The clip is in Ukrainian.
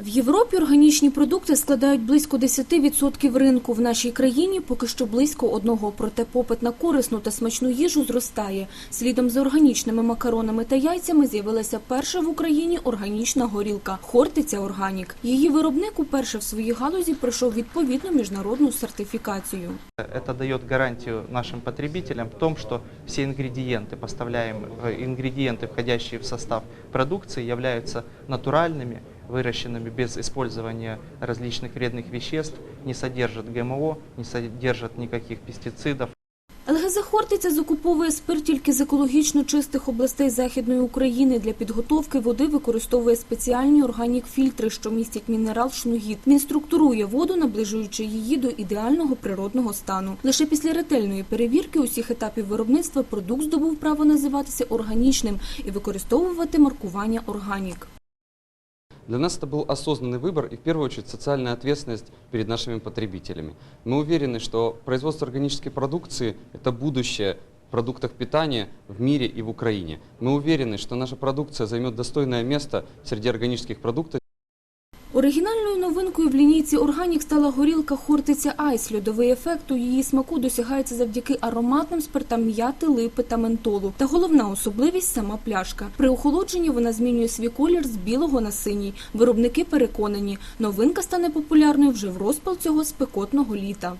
В Європі органічні продукти складають близько 10% ринку. В нашій країні поки що близько одного. Проте попит на корисну та смачну їжу зростає. Слідом за органічними макаронами та яйцями з'явилася перша в Україні органічна горілка – Хортиця Органік. Її виробник уперше в своїй галузі пройшов відповідну міжнародну сертифікацію. Это дает гарантию нашим потребителям в том, что все ингредиенты, поставляемые, э, ингредиенты, входящие в состав продукции, являются натуральными, выращенными без использования различных вредных веществ, не содержат ГМО, не содержат никаких пестицидов. ЛГЗ Хортиця закуповує спирт тільки з екологічно чистих областей Західної України. Для підготовки води використовує спеціальні органік-фільтри, що містять мінерал шнугіт. Він структурує воду, наближуючи її до ідеального природного стану. Лише після ретельної перевірки усіх етапів виробництва продукт здобув право називатися органічним і використовувати маркування органік. Для нас это был осознанный выбор и в первую очередь социальная ответственность перед нашими потребителями. Мы уверены, что производство органической продукции – это будущее продуктах питания в мире и в Украине. Мы уверены, что наша продукция займет достойное место среди органических продуктов. Оригінальною новинкою в лінійці Органік стала горілка Хортиця Айс. Льодовий ефект у її смаку досягається завдяки ароматним спиртам м'яти, липи та ментолу. Та головна особливість сама пляшка. При охолодженні вона змінює свій колір з білого на синій. Виробники переконані, новинка стане популярною вже в розпал цього спекотного літа.